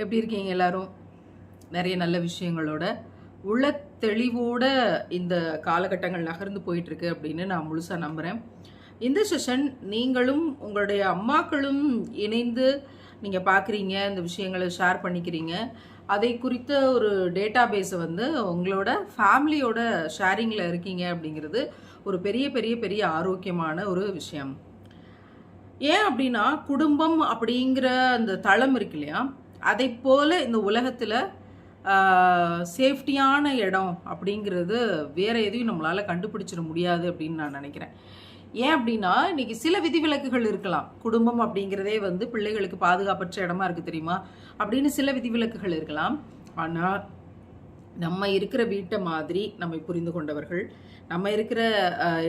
எப்படி இருக்கீங்க எல்லாரும்? நிறைய நல்ல விஷயங்களோட உள்ள தெளிவோட இந்த காலகட்டங்கள் நகர்ந்து போயிட்டு இருக்கு அப்படின்னு நான் முழுசாக நம்புகிறேன் இந்த செஷன் நீங்களும் உங்களுடைய அம்மாக்களும் இணைந்து நீங்கள் பார்க்குறீங்க இந்த விஷயங்களை ஷேர் பண்ணிக்கிறீங்க. அதை குறித்த ஒரு டேட்டா பேஸை வந்து உங்களோட ஃபேமிலியோட ஷேரிங்கில் இருக்கீங்க அப்படிங்கிறது ஒரு பெரிய பெரிய பெரிய ஆரோக்கியமான ஒரு விஷயம். ஏன் அப்படின்னா குடும்பம் அப்படிங்கிற அந்த தளம் இருக்கு இல்லையா? அதை போல இந்த உலகத்தில் சேஃப்டியான இடம் அப்படிங்கிறது வேற எதையும் நம்மளால் கண்டுபிடிச்சிட முடியாது அப்படின்னு நான் நினைக்கிறேன். ஏன் அப்படின்னா இன்னைக்கு சில விதிவிலக்குகள் இருக்கலாம். குடும்பம் அப்படிங்கிறதே வந்து பிள்ளைகளுக்கு பாதுகாப்பற்ற இடமா இருக்கு தெரியுமா? அப்படின்னு சில விதிவிலக்குகள் இருக்கலாம். ஆனால் நம்ம இருக்கிற வீட்டை மாதிரி நம்மை புரிந்து கொண்டவர்கள். நம்ம இருக்கிற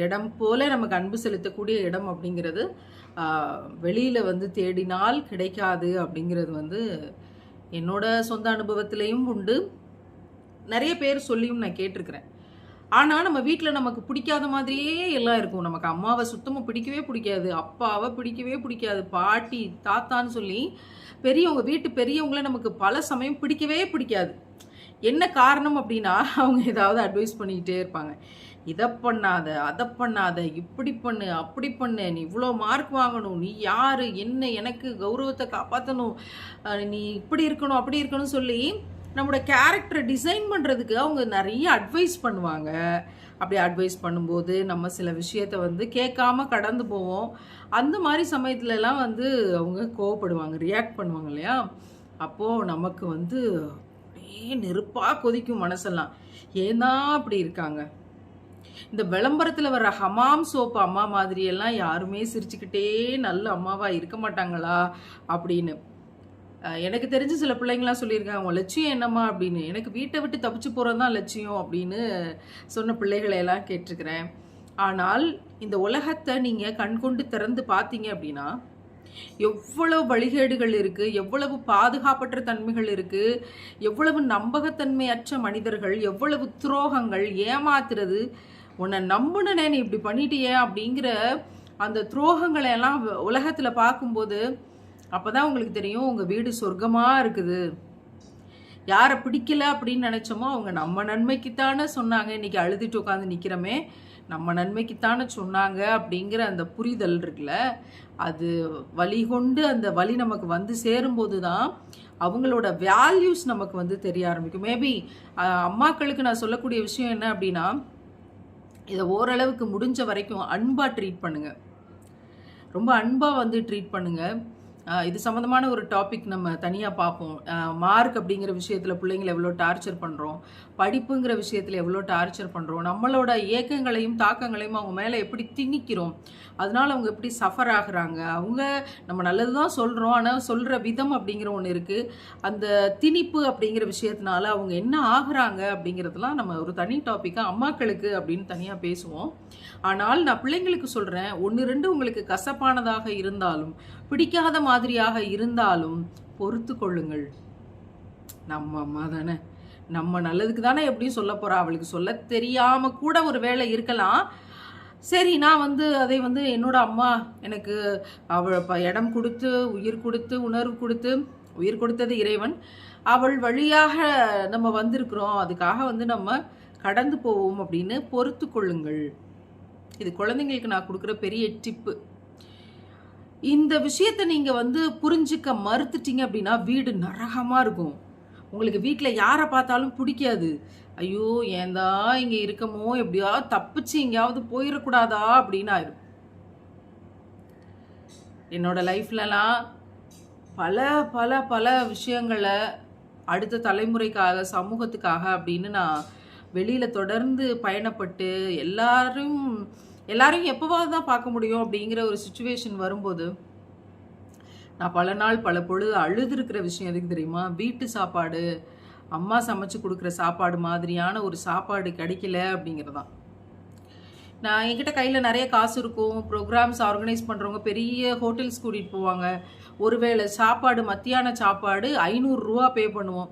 இடம் போல நமக்கு அன்பு செலுத்தக்கூடிய இடம் அப்படிங்கிறது வெளியில் வந்து தேடினால் கிடைக்காது அப்படிங்கிறது வந்து என்னோட சொந்த அனுபவத்திலையும் உண்டு. நிறைய பேர் சொல்லியும் நான் கேட்டிருக்கிறேன். ஆனால் நம்ம வீட்டில் நமக்கு பிடிக்காத மாதிரியே எல்லாம் இருக்கும். நமக்கு அம்மாவை சுத்தமாக பிடிக்கவே பிடிக்காது அப்பாவை பிடிக்கவே பிடிக்காது பாட்டி தாத்தான்னு சொல்லி பெரியவங்க வீட்டு பெரியவங்கள நமக்கு பல சமயம் பிடிக்கவே பிடிக்காது. என்ன காரணம் அப்படின்னா அவங்க ஏதாவது அட்வைஸ் பண்ணிக்கிட்டே இருப்பாங்க. இதை பண்ணாத அதை பண்ணாத இப்படி பண்ணு அப்படி பண்ணு நீ இவ்வளோ மார்க் வாங்கணும் நீ யார் என்ன எனக்கு கௌரவத்தை காப்பாற்றணும் நீ இப்படி இருக்கணும் அப்படி இருக்கணும்னு சொல்லி நம்மளோட கேரக்டரை டிசைன் பண்ணுறதுக்கு அவங்க நிறைய அட்வைஸ் பண்ணுவாங்க. அப்படி அட்வைஸ் பண்ணும்போது நம்ம சில விஷயத்த வந்து கேட்காம கடந்து போவோம். அந்த மாதிரி சமயத்துலலாம் வந்து அவங்க கோவப்படுவாங்க ரியாக்ட் பண்ணுவாங்க இல்லையா? அப்போது நமக்கு வந்து ஒரே நெருப்பாக கொதிக்கும் மனசெல்லாம். ஏன்னா அப்படி இருக்காங்க. இந்த விளம்பரத்தில் வர்ற ஹமாம் சோப்பு அம்மா மாதிரியெல்லாம் யாருமே சிரிச்சுக்கிட்டே நல்ல அம்மாவாக இருக்க மாட்டாங்களா அப்படின்னு. எனக்கு தெரிஞ்ச சில பிள்ளைங்களாம் சொல்லியிருக்காங்க உன் லட்சியம் என்னம்மா? அப்படின்னு. எனக்கு வீட்டை விட்டு தப்பிச்சு போகிறது தான் லட்சியம் அப்படின்னு சொன்ன பிள்ளைகளையெல்லாம் கேட்டிருக்கிறேன். ஆனால் இந்த உலகத்தை நீங்கள் கண்கொண்டு திறந்து பார்த்தீங்க அப்படின்னா எவ்வளவு வழிகேடுகள் இருக்கு எவ்வளவு பாதுகாப்பற்ற தன்மைகள் இருக்கு எவ்வளவு நம்பகத்தன்மையற்ற மனிதர்கள் எவ்வளவு துரோகங்கள் ஏமாத்துறது உன்னை நம்புனனே நீ இப்படி பண்ணிட்டியே அப்படிங்கிற அந்த துரோகங்களை எல்லாம் உலகத்துல பார்க்கும்போது அப்பதான் உங்களுக்கு தெரியும் உங்க வீடு சொர்க்கமா இருக்குது. யாரை பிடிக்கல அப்படின்னு நினைச்சோமோ அவங்க நம்ம நன்மைக்குத்தானே சொன்னாங்க. இன்னைக்கு அழுதுட்டு உட்காந்து நிற்கிறோமே நம்ம நன்மைக்குத்தானே சொன்னாங்க அப்படிங்கிற அந்த புரிதல் இருக்குல்ல? அது வழி கொண்டு அந்த வழி நமக்கு வந்து சேரும்போது தான் அவங்களோட வேல்யூஸ் நமக்கு வந்து தெரிய ஆரம்பிக்கும். மேபி அம்மாக்களுக்கு நான் சொல்லக்கூடிய விஷயம் என்ன அப்படின்னா இதை ஓரளவுக்கு முடிஞ்ச வரைக்கும் அன்பாக ட்ரீட் பண்ணுங்க. ரொம்ப அன்பாக வந்து ட்ரீட் பண்ணுங்க. இது சம்மந்தமான ஒரு டாபிக் நம்ம தனியாக பார்ப்போம். மார்க் அப்படிங்கிற விஷயத்தில் பிள்ளைங்களை எவ்வளோ டார்ச்சர் பண்ணுறோம் படிப்புங்கிற விஷயத்தில் எவ்வளோ டார்ச்சர் பண்ணுறோம் நம்மளோட ஏக்கங்களையும் தாக்கங்களையும் அவங்க மேலே எப்படி திணிக்கிறோம். அதனால் அவங்க எப்படி சஃபர் ஆகுறாங்க. அவங்க நம்ம நல்லது தான் சொல்கிறோம் ஆனால் சொல்கிற விதம் அப்படிங்கிற ஒன்று இருக்குது அந்த திணிப்பு அப்படிங்கிற விஷயத்தினால அவங்க என்ன ஆகுறாங்க அப்படிங்கிறதெல்லாம் நம்ம ஒரு தனி டாப்பிக்காக அம்மாக்களுக்கு அப்படின்னு தனியாக பேசுவோம். ஆனால் நான் பிள்ளைங்களுக்கு சொல்கிறேன் ஒன்று ரெண்டு உங்களுக்கு கசப்பானதாக இருந்தாலும் பிடிக்காத மாதிரியாக இருந்தாலும் பொறுத்து கொள்ளுங்கள். நம்ம அம்மா தானே? நம்ம நல்லதுக்கு தானே எப்படியும் சொல்ல போறா? அவளுக்கு சொல்ல தெரியாம கூட ஒரு வேலை இருக்கலாம். சரி நான் வந்து அதை வந்து என்னோட அம்மா எனக்கு அவள் இடம் கொடுத்து உயிர் கொடுத்து உணர்வு கொடுத்து உயிர் கொடுத்தது இறைவன். அவள் வழியாக நம்ம வந்திருக்கிறோம். அதுக்காக வந்து நம்ம கடந்து போவோம் அப்படின்னு பொறுத்து கொள்ளுங்கள். இது குழந்தைங்களுக்கு நான் கொடுக்குற பெரிய டிப்பு. இந்த விஷயத்தை நீங்கள் வந்து புரிஞ்சுக்க மறுத்துட்டீங்க அப்படின்னா வீடு நரகமாக இருக்கும். உங்களுக்கு வீட்டில் யாரை பார்த்தாலும் பிடிக்காது. ஐயோ ஏந்தா இங்கே இருக்கமோ? எப்படியாவது தப்பிச்சு எங்கேயாவது போயிடக்கூடாதா? அப்படின்னு ஆயிரும் என்னோட லைஃப்லலாம் பல பல பல விஷயங்களை அடுத்த தலைமுறைக்காக சமூகத்துக்காக அப்படின்னு நான் வெளியில் தொடர்ந்து பயணப்பட்டு எல்லாரும் எல்லாரையும் எப்போவாவது தான் பார்க்க முடியும் அப்படிங்கிற ஒரு சுச்சுவேஷன் வரும்போது நான் பல நாள் பல பொழுது அழுதுருக்கிற விஷயம் எதுக்கு தெரியுமா? வீட்டு சாப்பாடு அம்மா சமைச்சு கொடுக்குற சாப்பாடு மாதிரியான ஒரு சாப்பாடு கிடைக்கல அப்படிங்கிறதான். நான் என்கிட்ட கையில் நிறைய காசு இருக்கும். ப்ரோக்ராம்ஸ் ஆர்கனைஸ் பண்ணுறவங்க பெரிய ஹோட்டல்ஸ் கூட்டிகிட்டு போவாங்க. ஒருவேளை சாப்பாடு மத்தியான சாப்பாடு ஐநூறுரூவா பே பண்ணுவோம்.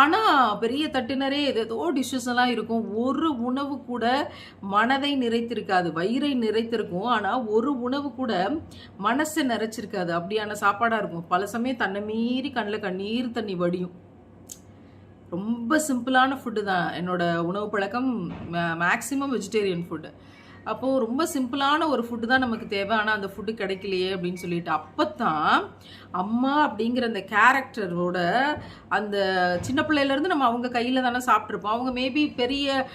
ஆனால் பெரிய தட்டினரே ஏதேதோ டிஷ்ஷஸ் எல்லாம் இருக்கும். ஒரு உணவு கூட மனதை நிறைத்திருக்காது வயிறை நிறைத்திருக்கும். ஆனால் ஒரு உணவு கூட மனசை நிறைச்சிருக்காது. அப்படியான சாப்பாடாக இருக்கும். பல சமயம் தன்னை மீறி கண்ணில் கண்ணீர் தண்ணி வடியும். ரொம்ப சிம்பிளான ஃபுட்டு தான். என்னோட உணவு பழக்கம் மேக்ஸிமம் வெஜிடேரியன் ஃபுட்டு அப்போது ரொம்ப சிம்பிளான ஒரு ஃபுட்டு தான் நமக்கு தேவை. ஆனால் அந்த ஃபுட்டு கிடைக்கலையே அப்படின்னு சொல்லிட்டு அப்போ தான் அம்மா அப்படிங்கிற அந்த கேரக்டரோட அந்த சின்ன பிள்ளையிலேருந்து நம்ம அவங்க கையில் தானே சாப்பிட்ருப்போம் அவங்க மேபி பெரிய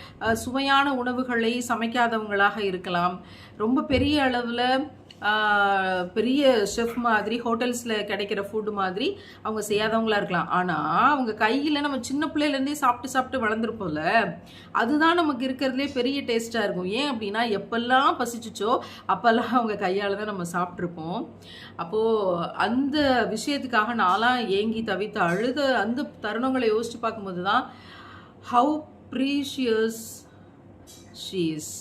சுவையான உணவுகளை சமைக்காதவங்களாக இருக்கலாம். ரொம்ப பெரிய அளவில் பெரிய செஃப் மாதிரி ஹோட்டல்ஸில் கிடைக்கிற ஃபுட்டு மாதிரி அவங்க செய்யாதவங்களா இருக்கலாம். ஆனால் அவங்க கையில் நம்ம சின்ன பிள்ளையிலேருந்தே சாப்பிட்டு சாப்பிட்டு வளர்ந்துருப்போம்ல அதுதான் நமக்கு இருக்கிறதுலே பெரிய டேஸ்ட்டாக இருக்கும். ஏன் அப்படின்னா எப்பெல்லாம் பசிச்சுச்சோ அப்போல்லாம் அவங்க கையால் தான் நம்ம சாப்பிட்ருப்போம் அப்போது அந்த விஷயத்துக்காக நான்லாம் ஏங்கி தவித்து அழுத அந்த தருணங்களை யோசித்து பார்க்கும்போது தான் ஹவு ப்ரீஷியஸ் ஷீஸ்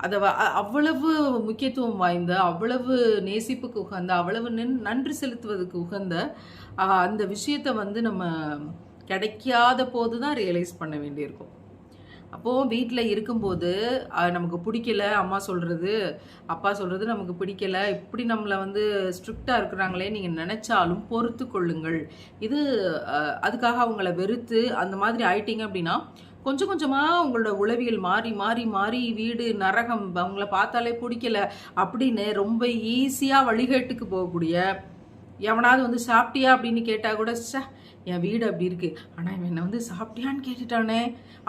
அதை அவ்வளவு முக்கியத்துவம் வாய்ந்த அவ்வளவு நேசிப்புக்கு உகந்த அவ்வளவு நின்- நன்றி செலுத்துவதற்கு உகந்த அந்த விஷயத்தை வந்து நம்ம கிடைக்காத போது தான் ரியலைஸ் பண்ண வேண்டியிருக்கும். அப்போது வீட்டில் இருக்கும்போது நமக்கு பிடிக்கல அம்மா சொல்கிறது அப்பா சொல்கிறது நமக்கு பிடிக்கல இப்படி நம்மளை வந்து ஸ்ட்ரிக்டாக இருக்கிறாங்களே நீங்கள் நினச்சாலும் பொறுத்து கொள்ளுங்கள். இது அதுக்காக அவங்கள வெறுத்து அந்த மாதிரி ஆயிட்டீங்க அப்படின்னா கொஞ்சம் கொஞ்சமாக உங்களோட உளவியல் மாறி மாறி மாறி வீடு நரகம் அவங்கள பார்த்தாலே பிடிக்கல அப்படின்னு ரொம்ப ஈஸியாக வழிகேட்டுக்கு போகக்கூடிய எவனாவது வந்து சாப்பிட்டியா அப்படின்னு கேட்டால் கூட ச்சே என் வீடு அப்படி இருக்கு. ஆனால் இவன் என்னை வந்து சாப்பிட்டியான்னு கேட்டுட்டானே.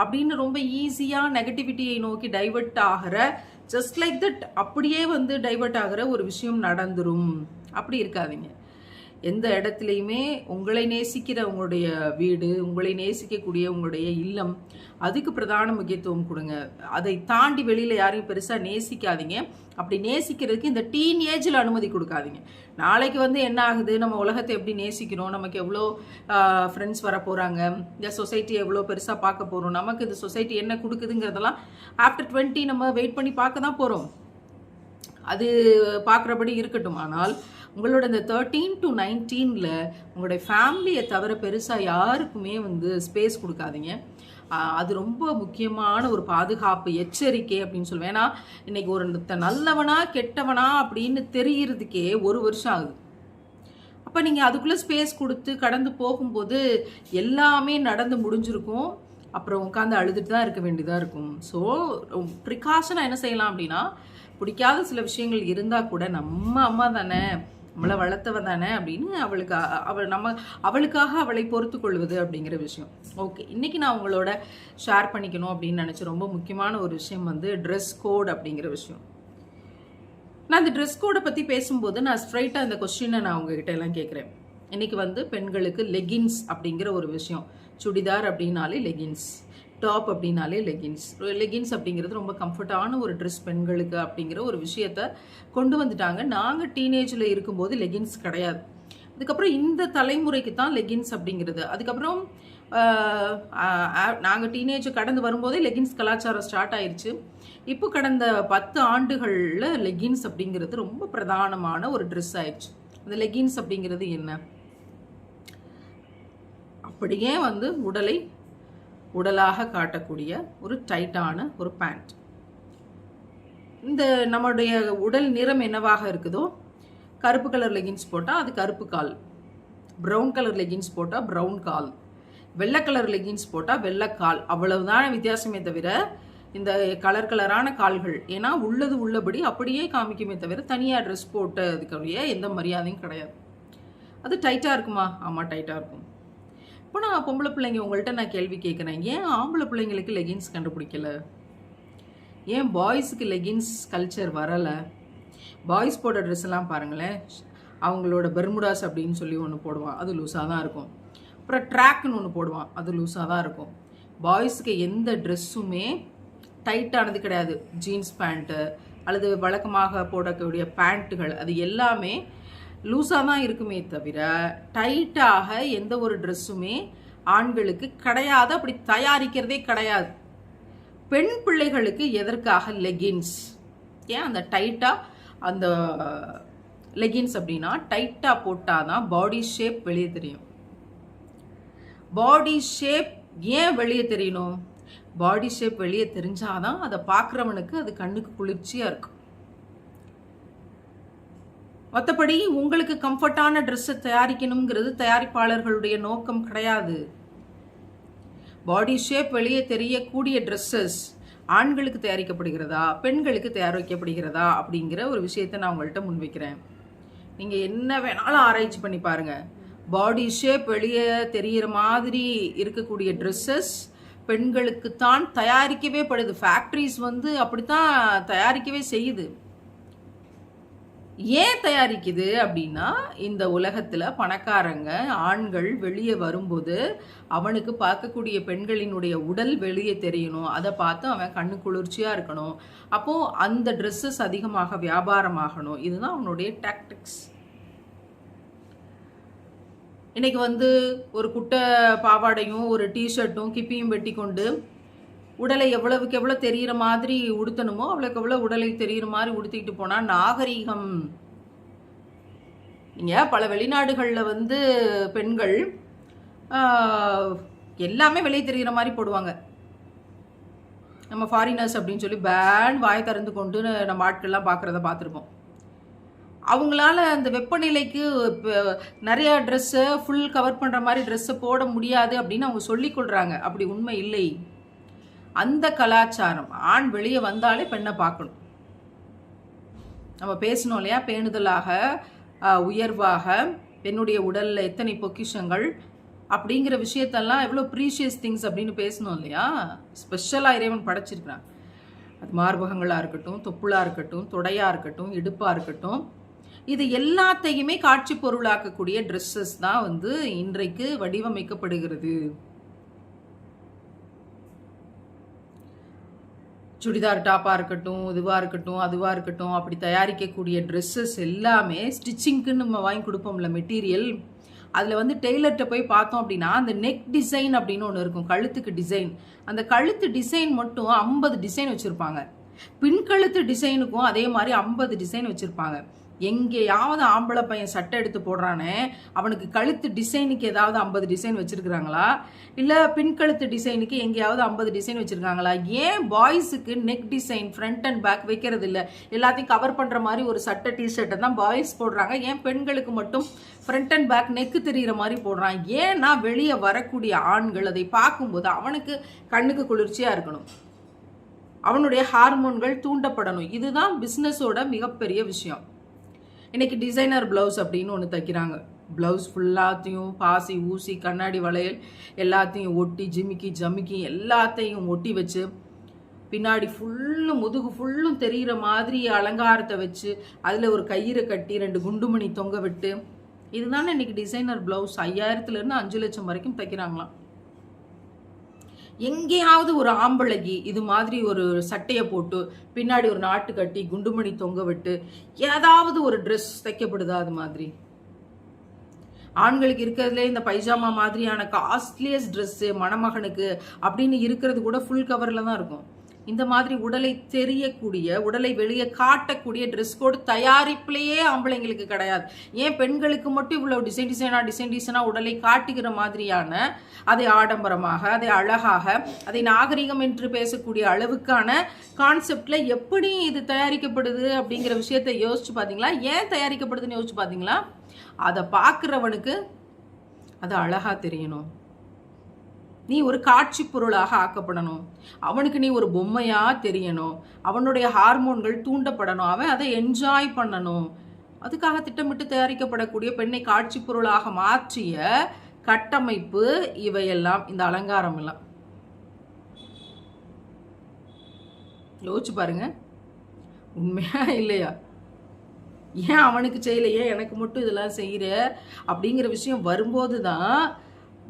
அப்படின்னு ரொம்ப ஈஸியாக நெகட்டிவிட்டியை நோக்கி டைவர்ட் ஆகிற ஜஸ்ட் லைக் தட் அப்படியே வந்து டைவர்ட் ஆகிற ஒரு விஷயம் நடந்துரும். அப்படி இருக்காதீங்க. எந்த இடத்துலையுமே உங்களை நேசிக்கிற உங்களுடைய வீடு உங்களை நேசிக்கக்கூடிய உங்களுடைய இல்லம் அதுக்கு பிரதான முக்கியத்துவம் கொடுங்க. அதை தாண்டி வெளியில் யாரையும் பெருசாக நேசிக்காதீங்க. அப்படி நேசிக்கிறதுக்கு இந்த டீன் ஏஜில் அனுமதி கொடுக்காதீங்க. நாளைக்கு வந்து என்ன ஆகுது? நம்ம உலகத்தை எப்படி நேசிக்கிறோம்? நமக்கு எவ்வளோ ஃப்ரெண்ட்ஸ் வர போகிறாங்க இந்த சொசைட்டி எவ்வளோ பெருசாக பார்க்க போகிறோம் நமக்கு இந்த சொசைட்டி என்ன கொடுக்குதுங்கிறதெல்லாம் ஆஃப்டர் டுவெண்ட்டி நம்ம வெயிட் பண்ணி பார்க்க தான் போகிறோம் அது பார்க்குறபடி இருக்கட்டும். ஆனால் உங்களோட இந்த தேர்ட்டீன் டு நைன்டீனில் உங்களுடைய ஃபேமிலியை தவிர பெருசாக யாருக்குமே வந்து ஸ்பேஸ் கொடுக்காதீங்க. அது ரொம்ப முக்கியமான ஒரு பாதுகாப்பு எச்சரிக்கை அப்படின்னு சொல்லுவேன். ஏன்னா இன்னைக்கு ஒரு நல்லவனா கெட்டவனா அப்படின்னு தெரியறதுக்கே ஒரு வருஷம் ஆகுது. அப்போ நீங்கள் அதுக்குள்ளே ஸ்பேஸ் கொடுத்து கடந்து போகும்போது எல்லாமே நடந்து முடிஞ்சிருக்கும். அப்புறம் உட்காந்து அழுதுட்டு தான் இருக்க வேண்டியதாக இருக்கும். ஸோ ப்ரிகாஷனாக என்ன செய்யலாம் அப்படின்னா பிடிக்காத சில விஷயங்கள் இருந்தால் கூட நம்ம அம்மா தானே நம்மளை வளர்த்தவன் தானே அப்படின்னு அவளுக்கு அவள் நம்ம அவளுக்காக அவளை பொறுத்து கொள்வது அப்படிங்கிற விஷயம். ஓகே இன்னைக்கு நான் உங்களோட ஷேர் பண்ணிக்கணும் அப்படின்னு நினச்சி ரொம்ப முக்கியமான ஒரு விஷயம் வந்து ட்ரெஸ் கோட் அப்படிங்கிற விஷயம். நான் இந்த ட்ரெஸ் கோடை பற்றி பேசும்போது நான் ஸ்ட்ரைட்டாக அந்த கொஸ்டினை நான் உங்ககிட்ட எல்லாம் கேட்குறேன் இன்றைக்கி வந்து பெண்களுக்கு லெகின்ஸ் அப்படிங்கிற ஒரு விஷயம். சுடிதார் அப்படின்னாலே லெகின்ஸ் டாப் அப்படின்னாலே லெகின்ஸ் லெகின்ஸ் அப்படிங்கிறது ரொம்ப கம்ஃபர்டான ஒரு ட்ரெஸ் பெண்களுக்கு அப்படிங்கிற ஒரு விஷயத்த கொண்டு வந்துட்டாங்க. நாங்கள் டீனேஜில் இருக்கும்போது லெகின்ஸ் கிடையாது. அதுக்கப்புறம் இந்த தலைமுறைக்கு தான் லெகின்ஸ் அப்படிங்கிறது. அதுக்கப்புறம் நாங்கள் டீனேஜ் கடந்து வரும்போதே லெகின்ஸ் கலாச்சாரம் ஸ்டார்ட் ஆயிடுச்சு இப்போ கடந்த பத்து ஆண்டுகளில் லெகின்ஸ் அப்படிங்கிறது ரொம்ப பிரதானமான ஒரு ட்ரெஸ் ஆயிடுச்சு அந்த லெகின்ஸ் அப்படிங்கிறது என்ன? அப்படியே வந்து உடலை உடலாக காட்டக்கூடிய ஒரு டைட்டான ஒரு பேண்ட் இந்த நம்மளுடைய உடல் நிறம் என்னவாக இருக்குதோ கருப்பு கலர் லெகின்ஸ் போட்டால் அது கருப்பு கால் ப்ரௌன் கலர் லெகின்ஸ் போட்டால் ப்ரௌன் கால் வெள்ளை கலர் லெகின்ஸ் போட்டால் வெள்ளை கால். அவ்வளவுதான் வித்தியாசமே தவிர இந்த கலர் கலரான கால்கள் ஏன்னா உள்ளது உள்ளபடி அப்படியே காமிக்குமே தவிர தனியாக ட்ரெஸ் போட்டதுக்குரிய எந்த மரியாதையும் கிடையாது. அது டைட்டாக இருக்குமா? ஆமாம் டைட்டாக இருக்கும். இப்போ நான் பொம்பளை பிள்ளைங்க உங்கள்கிட்ட நான் கேள்வி கேட்குறேன். ஏன் ஆம்பளை பிள்ளைங்களுக்கு லெகின்ஸ் கண்டுபிடிக்கல? ஏன் பாய்ஸுக்கு லெகின்ஸ் கல்ச்சர் வரலை? பாய்ஸ் போடுற ட்ரெஸ் எல்லாம் பாருங்களேன். அவங்களோட பெர்முடாஸ் அப்படின்னு சொல்லி ஒன்று போடுவான். அது லூஸாக தான் இருக்கும். அப்புறம் ட்ராக்னு ஒன்று போடுவான். அது லூஸாக தான் இருக்கும். பாய்ஸுக்கு எந்த ட்ரெஸ்ஸுமே டைட்டானது கிடையாது. ஜீன்ஸ் பேண்ட்டு அல்லது வழக்கமாக போடக்கூடிய பேண்ட்டுகள் அது எல்லாமே லூஸாக தான் இருக்குமே தவிர டைட்டாக எந்த ஒரு ட்ரெஸ்ஸுமே ஆண்களுக்கு கிடையாது. அப்படி தயாரிக்கிறதே கிடையாது. பெண் பிள்ளைகளுக்கு எதற்காக லெகின்ஸ் ஏன் அந்த டைட்டாக அந்த லெகின்ஸ் அப்படின்னா டைட்டாக போட்டால் தான் பாடி ஷேப் வெளியே தெரியும். பாடி ஷேப் ஏன் வெளியே தெரியணும்? பாடி ஷேப் வெளியே தெரிஞ்சாதான் அதை பார்க்குறவனுக்கு அது கண்ணுக்கு குளிர்ச்சியாக இருக்கும். மற்றபடி உங்களுக்கு கம்ஃபர்டான ட்ரெஸ்ஸை தயாரிக்கணுங்கிறது தயாரிப்பாளர்களுடைய நோக்கம் கிடையாது. பாடி ஷேப் வெளியே தெரியக்கூடிய ட்ரெஸ்ஸஸ் ஆண்களுக்கு தயாரிக்கப்படுகிறதா பெண்களுக்கு தயாரிக்கப்படுகிறதா அப்படிங்கிற ஒரு விஷயத்தை நான் உங்கள்கிட்ட முன்வைக்கிறேன். நீங்கள் என்ன வேணாலும் ஆராய்ச்சி பண்ணி பாருங்க. பாடி ஷேப் வெளியே தெரிகிற மாதிரி இருக்கக்கூடிய ட்ரெஸ்ஸஸ் பெண்களுக்கு தான் தயாரிக்கவே படுது. ஃபேக்ட்ரிஸ் வந்து அப்படித்தான் தயாரிக்கவே செய்யுது. ஏன் தயாரிக்குது அப்படின்னா இந்த உலகத்தில் பணக்காரங்க ஆண்கள் வெளியே வரும்போது அவனுக்கு பார்க்கக்கூடிய பெண்களினுடைய உடல் வெளியே தெரியணும். அதை பார்த்து அவன் கண்ணு குளிர்ச்சியாக இருக்கணும். அப்போது அந்த ட்ரெஸ்ஸஸ் அதிகமாக வியாபாரமாகணும் இதுதான் அவனுடைய டாக்டிக்ஸ் இன்னைக்கு வந்து ஒரு குட்டை பாவாடையும் ஒரு டிஷர்ட்டும் கிப்பியும் வெட்டி கொண்டு உடலை எவ்வளவுக்கு எவ்வளோ தெரிகிற மாதிரி உடுத்தணுமோ அவ்வளோக்கு எவ்வளோ உடலை தெரிகிற மாதிரி உடுத்திட்டு போனால் நாகரீகம். நீங்கள் பல வெளிநாடுகளில் வந்து பெண்கள் எல்லாமே வெளியே தெரிகிற மாதிரி போடுவாங்க. நம்ம ஃபாரினர்ஸ் அப்படின்னு சொல்லி பேன் வாய் திறந்து கொண்டு நம்ம ஆட்கள்லாம் பார்க்குறத பார்த்துருப்போம் அவங்களால அந்த வெப்பநிலைக்கு நிறைய ட்ரெஸ்ஸை ஃபுல் கவர் பண்ணுற மாதிரி ட்ரெஸ்ஸை போட முடியாது அப்படின்னு அவங்க சொல்லிக்கொள்கிறாங்க அப்படி உண்மை இல்லை. அந்த கலாச்சாரம். ஆண் வெளியே வந்தாலே பெண்ணை பார்க்கணும். நம்ம பேசணும் இல்லையா? பேணுதலாக உயர்வாக பெண்ணுடைய உடலில் எத்தனை பொக்கிஷங்கள் அப்படிங்கிற விஷயத்தெல்லாம் எவ்வளோ ப்ரீஷியஸ் திங்ஸ் அப்படின்னு பேசணும் இல்லையா? ஸ்பெஷலாக இறைவன் படைச்சிருக்கிறான். அது மார்பகங்களாக இருக்கட்டும் தொப்புளாக இருக்கட்டும் தொடையாக இருக்கட்டும் இடுப்பாக இருக்கட்டும். இது எல்லாத்தையுமே காட்சி பொருளாக்கக்கூடிய ட்ரெஸ்ஸஸ் தான் வந்து இன்றைக்கு வடிவமைக்கப்படுகிறது. சுடிதார் டாப்பாக இருக்கட்டும் இதுவாக இருக்கட்டும் அதுவாக இருக்கட்டும் அப்படி தயாரிக்கக்கூடிய ட்ரெஸ்ஸஸ் எல்லாமே ஸ்டிச்சிங்க்குன்னு நம்ம வாங்கி கொடுப்போம்ல மெட்டீரியல் அதில் வந்து டெய்லர்கிட்ட போய் பார்த்தோம் அப்படின்னா அந்த நெக் டிசைன் அப்படின்னு ஒன்று இருக்கும் கழுத்துக்கு டிசைன் அந்த கழுத்து டிசைன் மட்டும் ஐம்பது டிசைன் வச்சுருப்பாங்க. பின்கழுத்து டிசைனுக்கும் அதே மாதிரி ஐம்பது டிசைன் வச்சுருப்பாங்க. எங்கேயாவது ஆம்பளை பையன் சட்டை எடுத்து போடுறானே அவனுக்கு கழுத்து டிசைனுக்கு ஏதாவது ஐம்பது டிசைன் வச்சுருக்குறாங்களா? இல்லை பின் கழுத்து டிசைனுக்கு எங்கேயாவது ஐம்பது டிசைன் வச்சுருக்காங்களா? ஏன் பாய்ஸுக்கு neck design front and back வைக்கிறது இல்லை? எல்லாத்தையும் கவர் பண்ணுற மாதிரி ஒரு சட்டை டிஷர்ட்டை தான் பாய்ஸ் போடுறாங்க. ஏன் பெண்களுக்கு மட்டும் ஃப்ரண்ட் அண்ட் பேக் நெக்கு தெரிகிற மாதிரி போடுறான்? ஏன்னா வெளியே வரக்கூடிய ஆண்கள் அதை பார்க்கும்போது அவனுக்கு கண்ணுக்கு குளிர்ச்சியாக இருக்கணும். அவனுடைய ஹார்மோன்கள் தூண்டப்படணும். இதுதான் பிஸ்னஸோட மிகப்பெரிய விஷயம். இன்றைக்கி டிசைனர் ப்ளவுஸ் அப்படின்னு ஒன்று தைக்கிறாங்க. ப்ளவுஸ் ஃபுல்லாத்தையும் பாசி ஊசி கண்ணாடி வளையல் எல்லாத்தையும் ஒட்டி ஜிமிக்கி ஜமிக்கி எல்லாத்தையும் ஒட்டி வச்சு பின்னாடி ஃபுல்லும் முதுகு ஃபுல்லும் தெரிகிற மாதிரி அலங்காரத்தை வச்சு அதில் ஒரு கயிறை கட்டி ரெண்டு குண்டுமணி தொங்க விட்டு இதுதானே இன்றைக்கி டிசைனர் ப்ளவுஸ் ஐயாயிரத்துலேருந்து அஞ்சு லட்சம் வரைக்கும் தைக்கிறாங்களாம். எங்கேயாவது ஒரு ஆம்பளைக்கு இது மாதிரி ஒரு சட்டையை போட்டு பின்னாடி ஒரு நாட்டு கட்டி குண்டுமணி தொங்க விட்டு ஏதாவது ஒரு ட்ரெஸ் தைக்கப்படுதா அது மாதிரி? ஆண்களுக்கு இருக்கிறதுலே இந்த பைஜாமா மாதிரியான காஸ்ட்லியஸ்ட் ட்ரெஸ்ஸு மணமகனுக்கு அப்படின்னு இருக்கிறது கூட ஃபுல் கவரில் தான் இருக்கும். இந்த மாதிரி உடலை தெரியக்கூடிய உடலை வெளியே காட்டக்கூடிய ட்ரெஸ் கோடு தயாரிப்புலேயே ஆம்பளைங்களுக்கு கிடையாது. ஏன் பெண்களுக்கு மட்டும் இவ்வளோ டிசைன் டிசைனாக டிசைன் டிசைனாக உடலை காட்டுகிற மாதிரியான அதை ஆடம்பரமாக அதை அழகாக அதை நாகரிகம் என்று பேசக்கூடிய அளவுக்கான கான்செப்டில் எப்படி இது தயாரிக்கப்படுது அப்படிங்கிற விஷயத்தை யோசிச்சு பார்த்தீங்களா ஏன் தயாரிக்கப்படுதுன்னு யோசிச்சு பார்த்தீங்களா அதை பார்க்குறவனுக்கு அது அழகாக தெரியணும். நீ ஒரு காட்சி பொருளாக ஆக்கப்படணும். அவனுக்கு நீ ஒரு பொம்மையா தெரியணும். அவனுடைய ஹார்மோன்கள் தூண்டப்படணும். அவன் அதை என்ஜாய் பண்ணணும். அதுக்காக திட்டமிட்டு தயாரிக்கப்படக்கூடிய பெண்ணை காட்சி பொருளாக மாற்றிய கட்டமைப்பு இவையெல்லாம் இந்த அலங்காரம் எல்லாம் யோசிச்சு பாருங்க. உண்மையா இல்லையா? ஏன் அவனுக்கு செய்யலையே? எனக்கு மட்டும் இதெல்லாம் செய்கிற அப்படிங்கிற விஷயம் வரும்போது தான்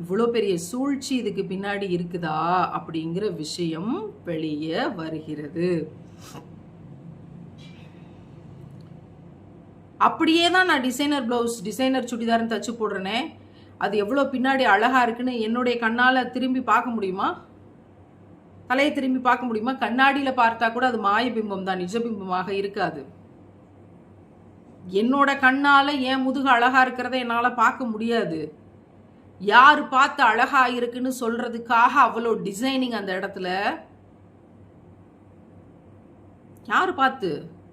இவ்வளோ பெரிய சூழ்ச்சி இதுக்கு பின்னாடி இருக்குதா அப்படிங்கிற விஷயம் வெளியே வருகிறது. அப்படியே தான் நான் டிசைனர் ப்ளவுஸ் டிசைனர் சுடிதார்னு தச்சு போடுறேனே. அது எவ்வளோ பின்னாடி அழகாக இருக்குன்னு என்னுடைய கண்ணால் திரும்பி பார்க்க முடியுமா? தலையை திரும்பி பார்க்க முடியுமா? கண்ணாடியில் பார்த்தா கூட அது மாயபிம்பம் தான் நிஜபிம்பமாக இருக்காது. என்னோட கண்ணால் ஏன் முதுகு அழகாக இருக்கிறத என்னால் பார்க்க முடியாது? யார் பார்த்து அழகா இருக்குன்னு சொல்றதுக்காக அவ்வளோ டிசைனிங் அந்த இடத்துல? யார் பார்த்து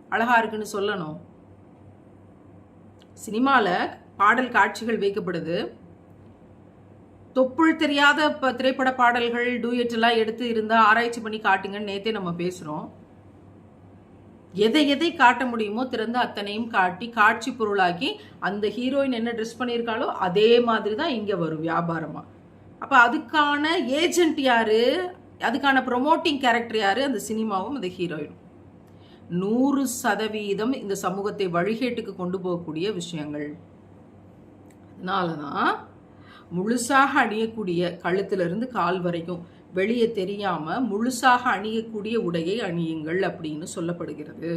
அழகா இருக்குன்னு சொல்லணும்? சினிமாவில் பாடல் காட்சிகள் வைக்கப்படுது. தொப்புள் தெரியாத இப்போ திரைப்பட பாடல்கள் டூயட் எல்லாம் எடுத்து இருந்தால் ஆராய்ச்சி பண்ணி காட்டுங்கன்னு நேத்தே நம்ம பேசுகிறோம் எதை எதை காட்ட முடியுமோ திறந்து அத்தனையும் காட்டி காட்சி பொருளாக்கி அந்த ஹீரோயின் என்ன ட்ரெஸ் பண்ணியிருக்காளோ அதே மாதிரி தான் இங்கே வரும் வியாபாரமாக அப்போ அதுக்கான ஏஜென்ட் யாரு? அதுக்கான ப்ரொமோட்டிங் கேரக்டர் யாரு? அந்த சினிமாவும் அந்த ஹீரோயினும் நூறு சதவீதம் இந்த சமூகத்தை வழிகேட்டுக்கு கொண்டு போகக்கூடிய விஷயங்கள். அதனால தான் முழுசாக அணியக்கூடிய கழுத்திலிருந்து கால் வரைக்கும் வெளியே தெரியாம முழுசாக அணியக்கூடிய உடையை அணியுங்கள் அப்படின்னு சொல்லப்படுகிறது.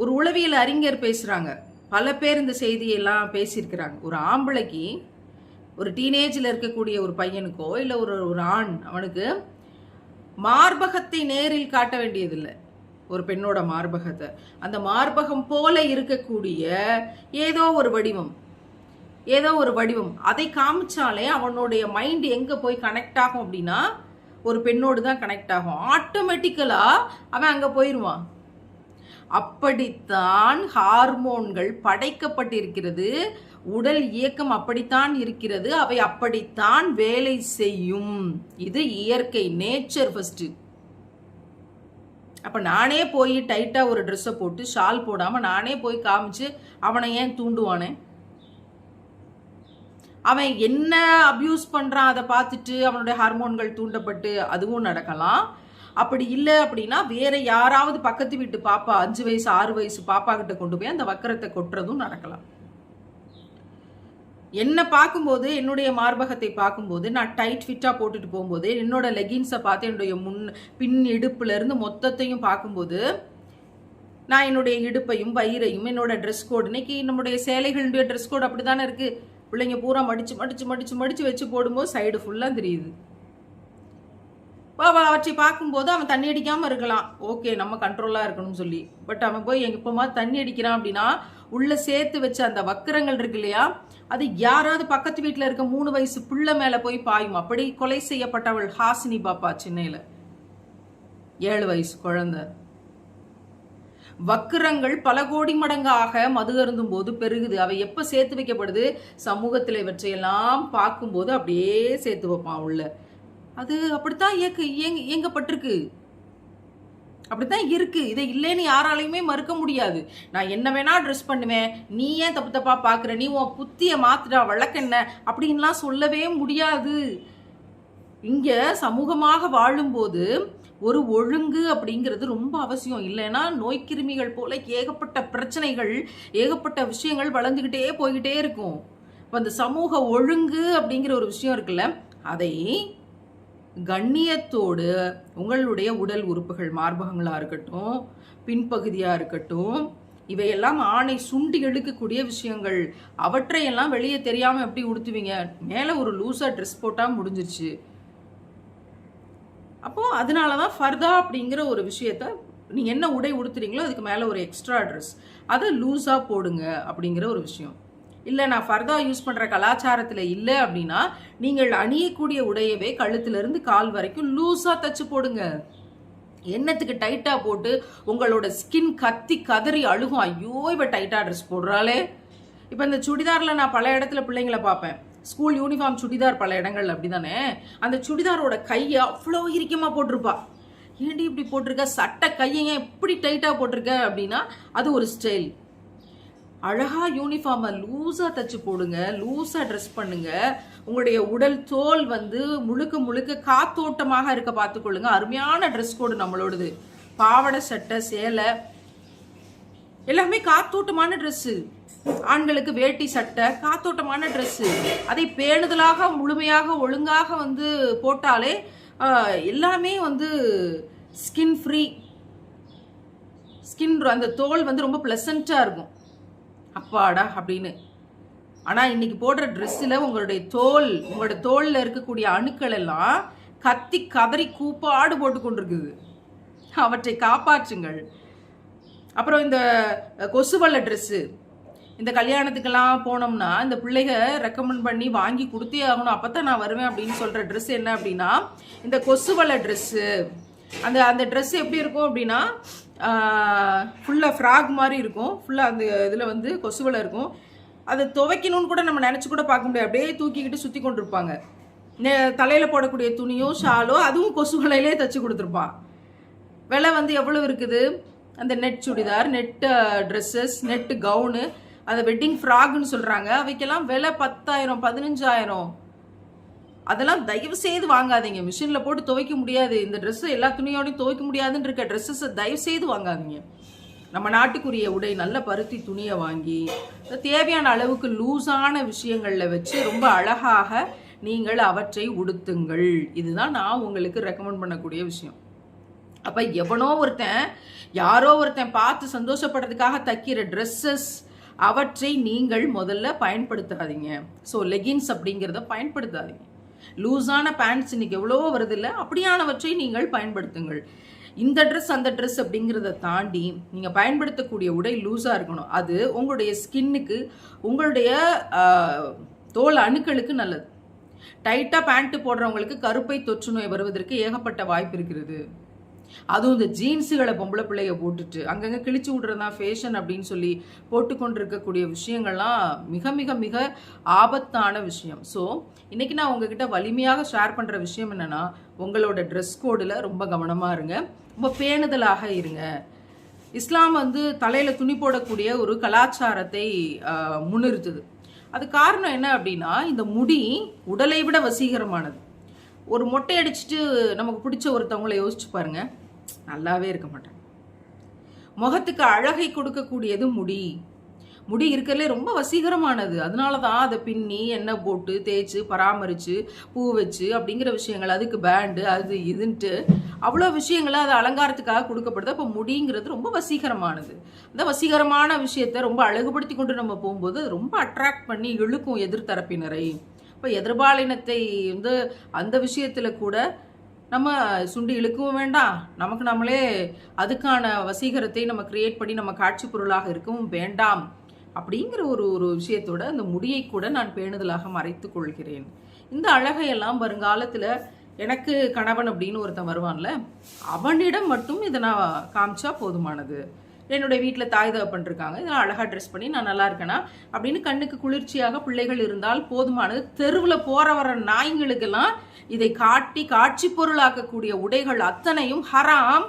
ஒரு உளவியல் அறிஞர் பேசுறாங்க. பல பேர் இந்த செய்தியெல்லாம் பேசியிருக்கிறாங்க. ஒரு ஆம்பளைக்கு ஒரு டீனேஜில் இருக்கக்கூடிய ஒரு பையனுக்கோ இல்லை ஒரு ஒரு ஆண் அவனுக்கு மார்பகத்தை நேரில் காட்ட வேண்டியதில்லை. ஒரு பெண்ணோட மார்பகத்தை. அந்த மார்பகம் போல இருக்கக்கூடிய ஏதோ ஒரு வடிவம். ஏதோ ஒரு வடிவம். அதை காமிச்சாலே அவனுடைய மைண்ட் எங்கே போய் கனெக்ட் ஆகும் அப்படின்னா ஒரு பெண்ணோடு தான் கனெக்ட் ஆகும். ஆட்டோமேட்டிக்கலாக அவன் அங்கே போயிடுவான் அப்படித்தான் ஹார்மோன்கள் படைக்கப்பட்டிருக்கிறது. உடல் இயக்கம் அப்படித்தான் இருக்கிறது. அவை அப்படித்தான் வேலை செய்யும். இது இயற்கை நேச்சர் ஃபர்ஸ்ட் அப்போ நானே போய் டைட்டாக ஒரு ட்ரெஸ்ஸை போட்டு ஷால் போடாமல் நானே போய் காமிச்சு அவனை ஏன் தூண்டுவானே? அவன் என்ன அப்யூஸ் பண்ணுறான் அதை பார்த்துட்டு அவனுடைய ஹார்மோன்கள் தூண்டப்பட்டு அதுவும் நடக்கலாம். அப்படி இல்லை அப்படின்னா வேற யாராவது பக்கத்து வீட்டு பாப்பா அஞ்சு வயசு ஆறு வயசு பாப்பா கிட்ட கொண்டு போய் அந்த வக்கரத்தை கொட்டுறதும் நடக்கலாம். என்னை பார்க்கும்போது என்னுடைய மார்பகத்தை பார்க்கும்போது நான் டைட் ஃபிட்டாக போட்டுட்டு போகும்போது என்னோட லெகின்ஸை பார்த்து என்னுடைய முன் பின் இடுப்புலேருந்து மொத்தத்தையும் பார்க்கும்போது நான் என்னுடைய இடுப்பையும் வயிறையும் என்னோட ட்ரெஸ் கோடு இன்னைக்கு நம்முடைய சேலைகளுடைய ட்ரெஸ் கோடு அப்படி தானே இருக்குது பிள்ளைங்க பூரா மடிச்சு மடிச்சு மடிச்சு மடிச்சு வச்சு போடும்போது சைடு ஃபுல்லாக தெரியுது. பாபா அவற்றை பார்க்கும்போது அவன் தண்ணி அடிக்காமல் இருக்கலாம். ஓகே நம்ம கண்ட்ரோலாக இருக்கணும்னு சொல்லி. பட் அவன் போய் எங்கள் இப்பமா தண்ணி அடிக்கிறான் அப்படின்னா உள்ள சேர்த்து வச்ச அந்த வக்கரங்கள் இருக்கு இல்லையா அது யாராவது பக்கத்து வீட்டில் இருக்க மூணு வயசு பிள்ளை மேலே போய் பாயும். அப்படி கொலை செய்யப்பட்டவள் ஹாசினி பாப்பா சென்னையில். ஏழு வயசு குழந்தை. வக்கிரங்கள் பல கோடி மடங்காக மது அருந்தும் போது பெருகுது. அவை எப்ப சேர்த்து வைக்கப்படுது? சமூகத்தில் இவற்றையெல்லாம் பார்க்கும்போது அப்படியே சேர்த்து வைப்பான் உள்ள. அது அப்படித்தான் இயக்க இயங்க இயங்கப்பட்டிருக்கு. அப்படித்தான் இருக்கு. இதை இல்லைன்னு யாராலையுமே மறுக்க முடியாது. நான் என்ன வேணா ட்ரெஸ் பண்ணுவேன். நீ ஏன் தப்பு தப்பா பாக்குற நீ உன் புத்திய மாத்துடா வழக்கென்ன அப்படின்லாம் சொல்லவே முடியாது. இங்க சமூகமாக வாழும்போது ஒரு ஒழுங்கு அப்படிங்கிறது ரொம்ப அவசியம். இல்லைன்னா நோய்க்கிருமிகள் போல ஏகப்பட்ட பிரச்சனைகள் ஏகப்பட்ட விஷயங்கள் வளர்ந்துக்கிட்டே போய்கிட்டே இருக்கும். இப்போ அந்த சமூக ஒழுங்கு அப்படிங்கிற ஒரு விஷயம் இருக்குல்ல அதை கண்ணியத்தோடு உங்களுடைய உடல் உறுப்புகள் மார்பகங்களாக இருக்கட்டும் பின்பகுதியாக இருக்கட்டும் இவையெல்லாம் ஆணை சுண்டி எடுக்கக்கூடிய விஷயங்கள் அவற்றையெல்லாம் வெளியே தெரியாமல் எப்படி உடுத்துவீங்க? மேலே ஒரு லூஸாக ட்ரெஸ் போட்டால் முடிஞ்சிருச்சு. அப்போ அதனால தான் ஃபர்தா அப்படிங்கிற ஒரு விஷயத்த நீங்கள் என்ன உடை உடுத்துறீங்களோ அதுக்கு மேலே ஒரு எக்ஸ்ட்ரா ட்ரெஸ் அதை லூஸாக போடுங்க அப்படிங்கிற ஒரு விஷயம். இல்லை நான் ஃபர்தா யூஸ் பண்ணுற கலாச்சாரத்தில் இல்லை அப்படின்னா நீங்கள் அணியக்கூடிய உடையவே கழுத்துலேருந்து கால் வரைக்கும் லூஸாக தச்சு போடுங்க. என்னத்துக்கு டைட்டாக போட்டு உங்களோட ஸ்கின் கத்தி கதறி அழுகும். ஐயோ இப்போ டைட்டாக ட்ரெஸ் போடுறாளே. இப்போ இந்த சுடிதாரில் நான் பல இடத்துல பிள்ளைங்களை பார்ப்பேன். ஸ்கூல் யூனிஃபார்ம் சுடிதார் பல இடங்கள் அப்படிதானே? அந்த சுடிதாரோட கையை அவ்வளோ இறுக்கமாக போட்டிருப்பா. ஏண்டி இப்படி போட்டிருக்க? சட்டை கையை ஏன் டைட்டாக போட்டிருக்க அப்படின்னா அது ஒரு ஸ்டைல் அழகாக யூனிஃபார்மை லூஸாக தச்சு போடுங்க லூஸாக ட்ரெஸ் பண்ணுங்க. உங்களுடைய உடல் தோல் வந்து முழுக்க முழுக்க காத்தோட்டமாக இருக்க பார்த்துக்கொள்ளுங்க. அருமையான ட்ரெஸ் கோடு நம்மளோடது. பாவாடை சட்டை சேலை எல்லாமே காத்தோட்டமான ட்ரெஸ்ஸு ஆண்களுக்கு வேட்டி சட்டை காத்தோட்டமான ட்ரெஸ்ஸு அதை பேணுதலாக முழுமையாக ஒழுங்காக வந்து போட்டாலே எல்லாமே வந்து ஸ்கின் ஃப்ரீ ஸ்கின் அந்த தோல் வந்து ரொம்ப ப்ளசண்ட்டாக இருக்கும். அப்பாடா அப்படின்னு. ஆனால் இன்னைக்கு போடுற ட்ரெஸ்ஸில் உங்களுடைய தோல் உங்களோட தோலில் இருக்கக்கூடிய அணுக்கள் எல்லாம் கத்தி கதறி கூப்பாடு போட்டு கொண்டிருக்குது. அவற்றை காப்பாற்றுங்கள். அப்புறம் இந்த கொசுவல்ல ட்ரெஸ்ஸு இந்த கல்யாணத்துக்கெல்லாம் போனோம்னா இந்த பிள்ளைக ரெக்கமெண்ட் பண்ணி வாங்கி கொடுத்தே ஆகணும். அப்போ தான் நான் வருவேன் அப்படின்னு சொல்கிற ட்ரெஸ் என்ன அப்படின்னா இந்த கொசுவலை ட்ரெஸ்ஸு அந்த அந்த ட்ரெஸ் எப்படி இருக்கும் அப்படின்னா ஃபுல்லாக ஃப்ராக் மாதிரி இருக்கும். ஃபுல்லாக அந்த இதில் வந்து கொசுவலை இருக்கும். அதை துவைக்கணும்னு கூட நம்ம நினச்சி கூட பார்க்க முடியாது. அப்படியே தூக்கிக்கிட்டு சுற்றி கொண்டிருப்பாங்க. தலையில் போடக்கூடிய துணியோ ஷாலோ அதுவும் கொசுவலையிலே தச்சு கொடுத்துருப்பான் விலை வந்து எவ்வளோ இருக்குது? அந்த net churidar net dresses net gown அந்த வெட்டிங் ஃப்ராக்னு சொல்கிறாங்க அவைக்கெல்லாம் விலை பத்தாயிரம் பதினஞ்சாயிரம். அதெல்லாம் தயவு செய்து வாங்காதீங்க. மிஷினில் போட்டு துவைக்க முடியாது. இந்த ட்ரெஸ்ஸு எல்லா துணியோடையும் துவைக்க முடியாதுன்னு இருக்க ட்ரெஸ்ஸஸை தயவு செய்து வாங்காதீங்க. நம்ம நாட்டுக்குரிய உடை நல்ல பருத்தி துணியை வாங்கி தேவையான அளவுக்கு லூஸான விஷயங்களில் வச்சு ரொம்ப அழகாக நீங்கள் அவற்றை உடுத்துங்கள். இதுதான் நான் உங்களுக்கு ரெக்கமெண்ட் பண்ணக்கூடிய விஷயம். அப்போ எவனோ ஒருத்தன் யாரோ ஒருத்தன் பார்த்து சந்தோஷப்படுறதுக்காக தைக்கிற ட்ரெஸ்ஸஸ் அவற்றை நீங்கள் முதல்ல பயன்படுத்தாதீங்க. ஸோ லெகின்ஸ் அப்படிங்கிறத பயன்படுத்தாதீங்க. லூஸான பேண்ட்ஸ் இன்னைக்கு எவ்வளவோ வருது இல்லை அப்படியானவற்றை நீங்கள் பயன்படுத்துங்கள். இந்த ட்ரெஸ் அந்த ட்ரெஸ் அப்படிங்கிறத தாண்டி நீங்கள் பயன்படுத்தக்கூடிய உடை லூஸாக இருக்கணும். அது உங்களுடைய ஸ்கின்னுக்கு உங்களுடைய தோல் அணுக்களுக்கு நல்லது. டைட்டாக பேண்ட்டு போடுறவங்களுக்கு கருப்பை தொற்று நோய் வருவதற்கு ஏகப்பட்ட வாய்ப்பு இருக்கிறது. அதுவும் இந்த ஜீன்ஸுகளை பொம்பளை பிள்ளைய போட்டுட்டு அங்கங்கே கிழிச்சு விட்றதா ஃபேஷன் அப்படின்னு சொல்லி போட்டுக்கொண்டு இருக்கக்கூடிய விஷயங்கள்லாம் மிக மிக மிக ஆபத்தான விஷயம். ஸோ இன்றைக்கி நான் உங்ககிட்ட வலிமையாக ஷேர் பண்ணுற விஷயம் என்னென்னா உங்களோட ட்ரெஸ் கோடில் ரொம்ப கவனமாக இருங்க. ரொம்ப பேணுதலாக இருங்க. இஸ்லாம் வந்து தலையில் துணி போடக்கூடிய ஒரு கலாச்சாரத்தை முன்னிறுத்துது. அது காரணம் என்ன அப்படின்னா இந்த முடி உடலை விட வசீகரமானது. ஒரு மொட்டை அடிச்சுட்டு நமக்கு பிடிச்ச ஒருத்தவங்களை யோசிச்சு பாருங்கள் நல்லாவே இருக்க மாட்டாங்க. முகத்துக்கு அழகை கொடுக்கக்கூடியது முடி. முடி இருக்கிறதுலே ரொம்ப வசீகரமானது. அதனால தான் அதை பின்னி எண்ணெய் போட்டு தேய்ச்சி பராமரித்து பூ வச்சு அப்படிங்கிற விஷயங்கள். அதுக்கு பேண்டு அது இதுன்ட்டு அவ்வளோ விஷயங்களை அது அலங்காரத்துக்காக கொடுக்கப்படுது. அப்போ முடிங்கிறது ரொம்ப வசீகரமானது. அந்த வசீகரமான விஷயத்த ரொம்ப அழகுபடுத்தி கொண்டு நம்ம போகும்போது அது ரொம்ப அட்ராக்ட் பண்ணி இழுக்கும் எதிர்த்தரப்பினரை. இப்போ எதிர்பாலினத்தை வந்து அந்த விஷயத்தில் கூட நம்ம சுண்டி இழுக்கவும் வேண்டாம். நமக்கு நம்மளே அதுக்கான வசீகரத்தை நம்ம கிரியேட் பண்ணி நம்ம காட்சி பொருளாக இருக்கவும் வேண்டாம். அப்படிங்கிற ஒரு ஒரு விஷயத்தோட அந்த முடியை கூட நான் பேணுதலாக மறைத்து கொள்கிறேன். இந்த அழகையெல்லாம் வருங்காலத்தில் எனக்கு கணவன் அப்படின்னு ஒருத்தன் வருவான்ல அவனிடம் மட்டும் இதை நான் காமிச்சா போதுமானது. என்னுடைய வீட்டில் தாய் தகப்பன் இருக்காங்க. இதெல்லாம் அழகாக ட்ரெஸ் பண்ணி நான் நல்லா இருக்கேனா? அப்படின்னு கண்ணுக்கு குளிர்ச்சியாக பிள்ளைகள் இருந்தால் போதுமானது. தெருவில் போகிற வர நாய்களுக்கெல்லாம் இதை காட்டி காட்சி பொருளாக்கக்கூடிய உடைகள் அத்தனையும் ஹராம்.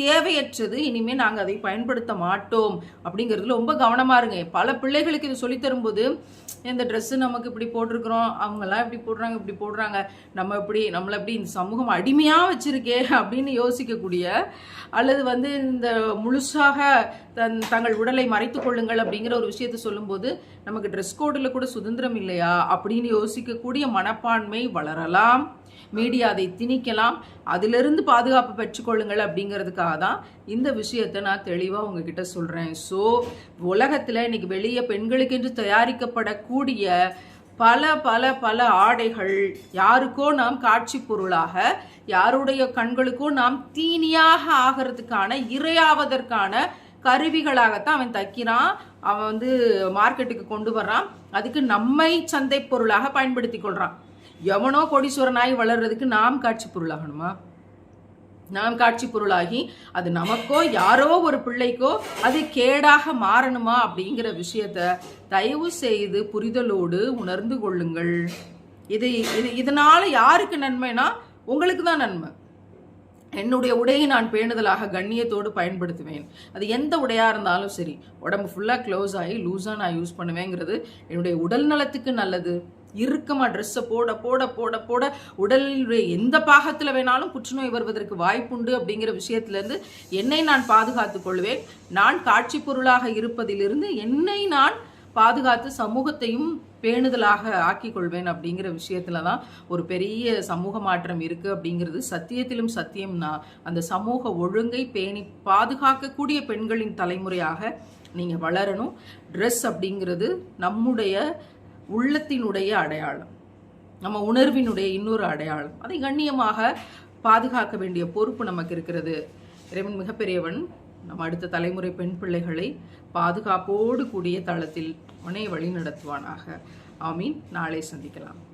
தேவையற்றது இனிமேல் நாங்கள் அதை பயன்படுத்த மாட்டோம். அப்படிங்கிறதுல ரொம்ப கவனமாக இருங்க. பல பிள்ளைகளுக்கு இது சொல்லி தரும்போது இந்த ட்ரெஸ்ஸு நமக்கு இப்படி போட்டிருக்கிறோம் அவங்கெல்லாம் இப்படி போடுறாங்க இப்படி போடுறாங்க நம்ம இப்படி நம்மளை இப்படி இந்த சமூகம் அடிமையாக வச்சுருக்கே அப்படின்னு யோசிக்கக்கூடிய அல்லது வந்து இந்த முழுசாக தன் தங்கள் உடலை மறைத்து கொள்ளுங்கள் அப்படிங்கிற ஒரு விஷயத்த சொல்லும்போது நமக்கு ட்ரெஸ் கோடில் கூட சுதந்திரம் இல்லையா அப்படின்னு யோசிக்கக்கூடிய மனப்பான்மை வளரலாம். மீடியா அதை திணிக்கலாம். அதிலிருந்து பாதுகாப்பு பெற்றுக்கொள்ளுங்கள் அப்படிங்கிறதுக்காக தான் இந்த விஷயத்தை நான் தெளிவாக உங்ககிட்ட சொல்கிறேன் ஸோ உலகத்தில் இன்னைக்கு வெளியே பெண்களுக்கென்று தயாரிக்கப்படக்கூடிய பல பல பல ஆடைகள் யாருக்கோ நாம் காட்சி பொருளாக யாருடைய கண்களுக்கோ நாம் தீனியாக ஆகிறதுக்கான இரையாவதற்கான கருவிகளாகத்தான் அவன் தைக்கிறான். அவன் வந்து மார்க்கெட்டுக்கு கொண்டு வர்றான். அதுக்கு நம்மை சந்தை பொருளாக பயன்படுத்தி கொள்கிறான் எவனோ கோடீஸ்வரனாய் வளர்றதுக்கு நாம் காட்சி பொருளாகணுமா நாம் காட்சி பொருளாகி அது நமக்கோ யாரோ ஒரு பிள்ளைக்கோ அது கேடாக மாறணுமா அப்படிங்கிற விஷயத்த தயவு செய்து புரிதலோடு உணர்ந்து கொள்ளுங்கள். இது இது இதனால யாருக்கு நன்மைனா உங்களுக்கு தான் நன்மை. என்னுடைய உடையை நான் பேணுதலாக கண்ணியத்தோடு பயன்படுத்துவேன். அது எந்த உடையாக இருந்தாலும் சரி. உடம்பு ஃபுல்லாக க்ளோஸ் ஆகி லூஸாக நான் யூஸ் பண்ணுவேங்கிறது என்னுடைய உடல் நலத்துக்கு நல்லது. இறுக்கமாக ட்ரெஸ்ஸை போட போட போட போட உடலில் எந்த பாகத்தில் வேணாலும் புற்றுநோய் வருவதற்கு வாய்ப்புண்டு அப்படிங்கிற விஷயத்திலேருந்து என்னை நான் பாதுகாத்து கொள்வேன். நான் காட்சி பொருளாக இருப்பதிலிருந்து என்னை நான் பாதுகாத்து சமூகத்தையும் பேணுதலாக ஆக்கி கொள்வேன் அப்படிங்கிற விஷயத்துல தான் ஒரு பெரிய சமூக மாற்றம் இருக்கு அப்படிங்கிறது சத்தியத்திலும் சத்தியம்னா அந்த சமூக ஒழுங்கை பேணி பாதுகாக்கக்கூடிய பெண்களின் தலைமுறையாக நீங்கள் வளரணும். ட்ரெஸ் அப்படிங்கிறது நம்முடைய உள்ளத்தினுடைய அடையாளம். நம்ம உணர்வினுடைய இன்னொரு அடையாளம். அதை கண்ணியமாக பாதுகாக்க வேண்டிய பொறுப்பு நமக்கு இருக்கிறது. இறைவன் மிகப்பெரியவன். நம்ம அடுத்த தலைமுறை பெண் பிள்ளைகளை பாதுகாப்போடு கூடிய தளத்தில் உனைய வழி நடத்துவானாக ஆமீன். நாளை சந்திக்கலாம்.